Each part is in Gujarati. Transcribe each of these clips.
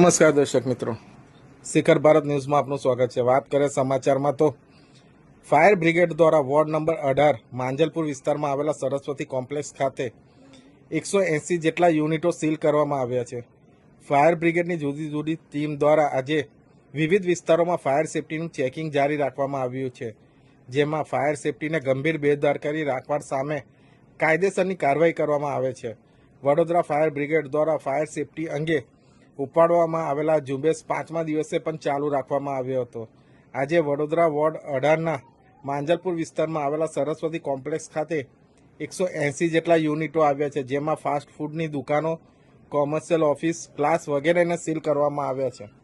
નમસ્કાર દર્શક મિત્રો. શિખર ભારત ન્યૂઝમાં આપનું સ્વાગત છે. વાત કરીએ સમાચારમાં તો ફાયર બ્રિગેડ દ્વારા વોર્ડ નંબર અઢાર માંજલપુર વિસ્તારમાં આવેલા સરસ્વતી કોમ્પ્લેક્સ ખાતે એકસો એંસી જેટલા યુનિટો સીલ કરવામાં આવ્યા છે. ફાયર બ્રિગેડની જુદી જુદી ટીમ દ્વારા આજે વિવિધ વિસ્તારોમાં ફાયર સેફટીનું ચેકિંગ જારી રાખવામાં આવ્યું છે. જેમાં ફાયર સેફટીને ગંભીર બેદરકારી રાખવા સામે કાયદેસરની કાર્યવાહી કરવામાં આવે છે. વડોદરા ફાયર બ્રિગેડ દ્વારા ફાયર સેફટી અંગે ઉપાડવામાં આવેલા ઝુંબેશ પાંચમા દિવસે પણ ચાલુ રાખવામાં આવ્યો હતો. આજે વડોદરા વોર્ડ અઢારના માંજલપુર વિસ્તારમાં આવેલા સરસ્વતી કોમ્પ્લેક્સ ખાતે એકસો એંસી જેટલા યુનિટો આવ્યા છે, જેમાં ફાસ્ટ ફૂડની દુકાનો, કોમર્શિયલ ઓફિસ, ક્લાસ વગેરેને સીલ કરવામાં આવ્યા છે.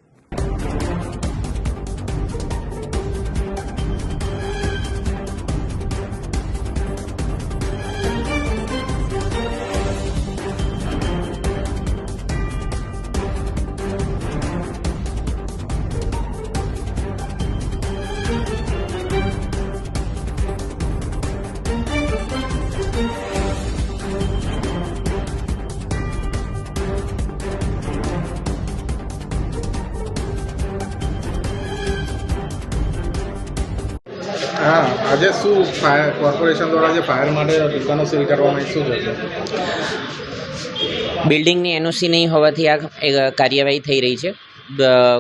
હા, આજે શું ફાયર કોર્પોરેશન દ્વારા જે ફાયર માટે દુકાનો સીલ કરવામાં શું થશે બિલ્ડિંગની એનઓસી નહીં હોવાથી આ કાર્યવાહી થઈ રહી છે.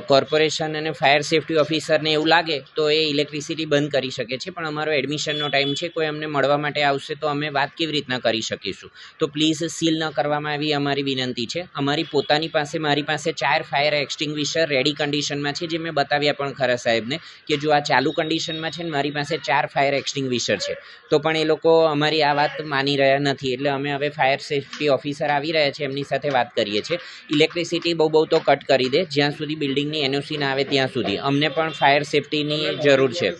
કોર્પોરેશન અને ફાયર સેફટી ઓફિસરને એવું લાગે તો એ ઇલેક્ટ્રિસિટી બંધ કરી શકે છે. પણ અમારો એડમિશનનો ટાઈમ છે, કોઈ અમને મળવા માટે આવશે તો અમે વાત કેવી રીતના કરી શકીશું? તો પ્લીઝ સીલ ન કરવામાં આવી અમારી વિનંતી છે. અમારી પોતાની પાસે, મારી પાસે ચાર ફાયર એક્સટિંગ્વિશર રેડી કન્ડિશનમાં છે, જે મેં બતાવ્યા પણ ખરા સાહેબને, કે જો આ ચાલુ કન્ડિશનમાં છે ને મારી પાસે ચાર ફાયર એક્સટિંગ્વિશર છે. તો પણ એ લોકો અમારી આ વાત માની રહ્યા નથી. એટલે અમે હવે ફાયર સેફટી ઓફિસર આવી રહ્યા છે, એમની સાથે વાત કરીએ છીએ. ઇલેક્ટ્રિસિટી બહુ બહુ તો કટ કરી દે. જ્યાં સુધી બિલ્ડિંગની એનઓસી ના આવે ત્યાં સુધી. અમને પણ ફાયર સેફટીની જરૂર છે.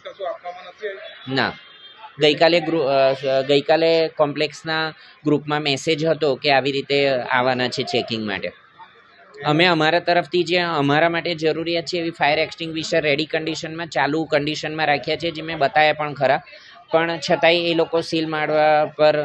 ના. ગઈકાલે ગ્રુ ગઈકાલે કોમ્પ્લેક્સના ગ્રુપમાં મેસેજ હતો કે આવી રીતે આવવાના છે ચેકિંગ માટે. અમે અમારા તરફથી જે, અમારા માટે જરૂરિયાત છે એવી ફાયર એક્સટિંગ્વિશર રેડી કન્ડિશનમાં ચાલુ કન્ડિશનમાં રાખ્યા છે, જે મેં બતાવ્યા પણ ખરા. પણ છતાંય એ લોકો સીલ મારવા પર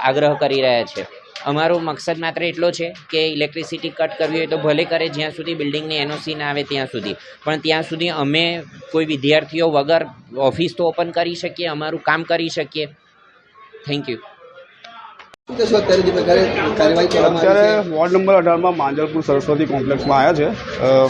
આગ્રહ કરી રહ્યા છે. અમારો મકસદ માત્ર એટલો છે કે ઇલેક્ટ્રિસિટી કટ કરવી હોય તો ભલે કરે જ્યાં સુધી બિલ્ડિંગની એનઓસી ના આવે ત્યાં સુધી. પણ ત્યાં સુધી અમે કોઈ વિદ્યાર્થીઓ વગર ઓફિસ તો ઓપન કરી શકીએ, અમારું કામ કરી શકીએ. થેન્ક યુ અત્યારે વોર્ડ નંબર અઢારમાં માંજલપુર સરસ્વતી કોમ્પ્લેક્સમાં આવ્યા છે.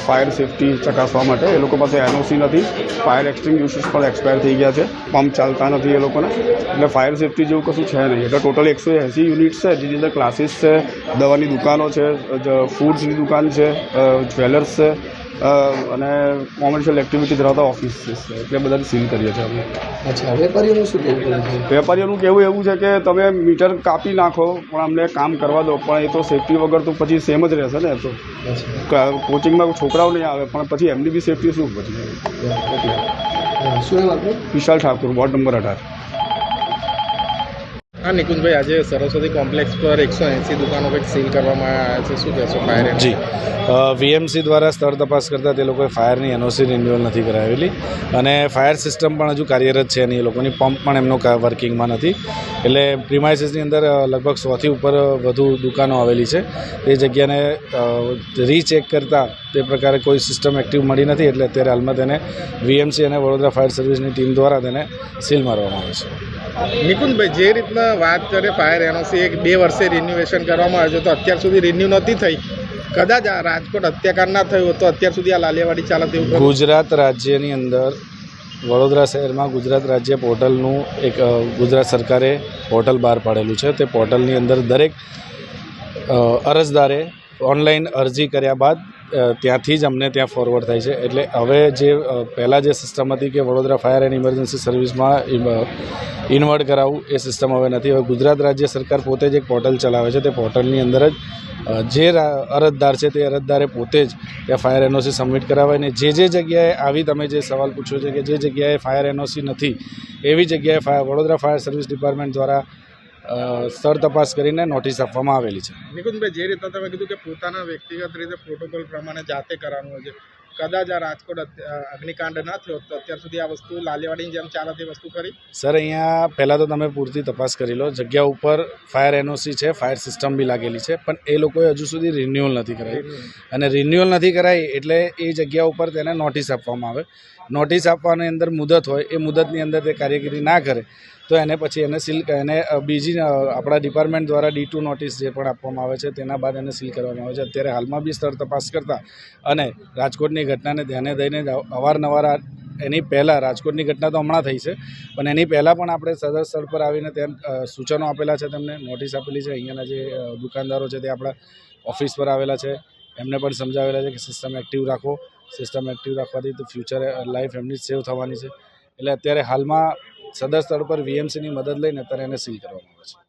ફાયર સેફટી ચકાસવા માટે. એ લોકો પાસે એનઓસી નથી. ફાયર એક્સટિંગ્યુશર્સ પણ એક્સપાયર થઈ ગયા છે. પંપ ચાલતા નથી એ લોકોને. એટલે ફાયર સેફટી જેવું કશું છે નહીં. એટલે ટોટલ એકસો એંસી યુનિટ્સ છે જેની અંદર ક્લાસીસ છે દવાની દુકાનો છે ફૂડ્સની દુકાન છે જ્વેલર્સ છે અને કોમર્શિયલ એક્ટિવિટી ધરાવતા ઓફિસ છે એટલે બધાને સીલ કરીએ છીએ અમે. અચ્છા વેપારીઓનું શું કહેવું છે? વેપારીઓનું કહેવું એવું છે કે તમે મીટર કાપી નાખો પણ અમને કામ કરવા દો પણ એ તો સેફટી વગર તો પછી સેમ જ રહેશે ને તો. કોચિંગમાં છોકરાઓ નહીં આવે પણ પછી એમની બી સેફટી શું પછી? શું વિશાલ ઠાકુર વોર્ડ નંબર અઢાર. હા, નિકુંજભાઈ, આજે સરસ્વતી કોમ્પ્લેક્સ પર એકસો એંસી દુકાનો કંઈક સીલ કરવામાં આવ્યા છે. શું કહેશો ફાયર જી. વીએમસી દ્વારા સ્થળ તપાસ કરતાં તે લોકોએ ફાયરની એનઓસી રિન્યુઅલ નથી કરાવેલી. અને ફાયર સિસ્ટમ પણ હજુ કાર્યરત છે અને એ લોકોની પંપ પણ એમનો વર્કિંગમાં નથી. એટલે પ્રિમાઇસીસની અંદર લગભગ સોથી ઉપર વધુ દુકાનો આવેલી છે. તે જગ્યાને રીચેક કરતાં તે પ્રકારે કોઈ સિસ્ટમ એક્ટિવ મળી નથી. એટલે અત્યારે હાલમાં તેને વીએમસી અને વડોદરા ફાયર સર્વિસની ટીમ દ્વારા તેને સીલ મારવામાં આવે છે. નિકુંજભાઈ, જે રીતના વાત કરે ફાયર એનઓસી એક બે વર્ષે રિન્યુએશન કરવામાં આવ્યું તો અત્યાર સુધી રિન્યુ નહોતી થઈ. કદાચ આ રાજકોટ હત્યાકાંડ ના થયું તો અત્યાર સુધી આ લાલિયાવાડી ચાલત એવું ગુજરાત રાજ્યની અંદર, વડોદરા શહેરમાં ગુજરાત રાજ્ય પોર્ટલનું એક ગુજરાત સરકારે પોર્ટલ બહાર પાડેલું છે. તે પોર્ટલની અંદર દરેક અરજદારે ઓનલાઈન અરજી કર્યા બાદ ત્યાંથી જ અમને ત્યાં ફોરવર્ડ થાય છે. એટલે હવે જે પહેલાં જે સિસ્ટમ હતી કે વડોદરા ફાયર એન્ડ ઇમરજન્સી સર્વિસમાં ઇન્વર્ટ કરાવવું, એ સિસ્ટમ હવે નથી. હવે ગુજરાત રાજ્ય સરકાર પોતે જ એક પોર્ટલ ચલાવે છે. તે પોર્ટલની અંદર જ જે અરજદાર છે તે અરજદારે પોતે જ ત્યાં ફાયર એનઓસી સબમિટ કરાવે ને જે જે જગ્યાએ આવી તમે જે સવાલ પૂછ્યો છે કે જે જગ્યાએ ફાયર એનઓસી નથી, એવી જગ્યાએ fire Vadodara fire service department દ્વારા સ્થળ તપાસ કરીને નોટિસ આપવામાં આવેલી છે. નિકુંજભાઈ જે રીતના તમે કીધું કે પોતાના વ્યક્તિગત રીતે પ્રોટોકોલ પ્રમાણે જાતે કરવાનું હોય છે. કદાચ આ રાજકોટ અગ્નિકાંડ ન થયો તો અત્યાર સુધી આ વસ્તુ લાલેવાડીની જેમ ચાલે તે વસ્તુ કરી સર અહીંયા પહેલાં તો તમે પૂરતી તપાસ કરી લો. જગ્યા ઉપર ફાયર એનઓસી છે ફાયર સિસ્ટમ બી લાગેલી છે પણ એ લોકોએ હજુ સુધી રિન્યુઅલ નથી કરાવી અને રિન્યુઅલ નથી કરાવી એટલે એ જગ્યા ઉપર તેને નોટિસ આપવામાં આવે. નોટિસ આપવાની અંદર મુદત હોય એ મુદતની અંદર તે કાર્યગીરી ના કરે. તો એને પછી એને સીલ એને બીજી આપણા ડિપાર્ટમેન્ટ દ્વારા ડી ટુ નોટિસ જે પણ આપવામાં આવે છે, તેના બાદ એને સીલ કરવામાં આવે છે. અત્યારે હાલમાં બી સ્થળ તપાસ કરતા અને રાજકોટની ઘટનાને ધ્યાને દઈને અવારનવાર એની પહેલાં, રાજકોટની ઘટના તો હમણાં થઈ છે, પણ એની પહેલાં પણ આપણે સદર સ્થળ પર આવીને તેમ સૂચનો આપેલા છે તેમને, નોટિસ આપેલી છે. અહીંયાના જે દુકાનદારો છે તે આપણા ઓફિસ પર આવેલા છે. એમને પણ સમજાવેલા છે કે સિસ્ટમ એક્ટિવ રાખો. સિસ્ટમ એક્ટિવ રાખવાથી તો ફ્યુચર લાઈફ એમની સેવ થવાની છે. એટલે અત્યારે હાલમાં સદર સ્થળ પર વીએમસીની મદદ લઈને અત્યારે એને સીલ કરવામાં આવે છે.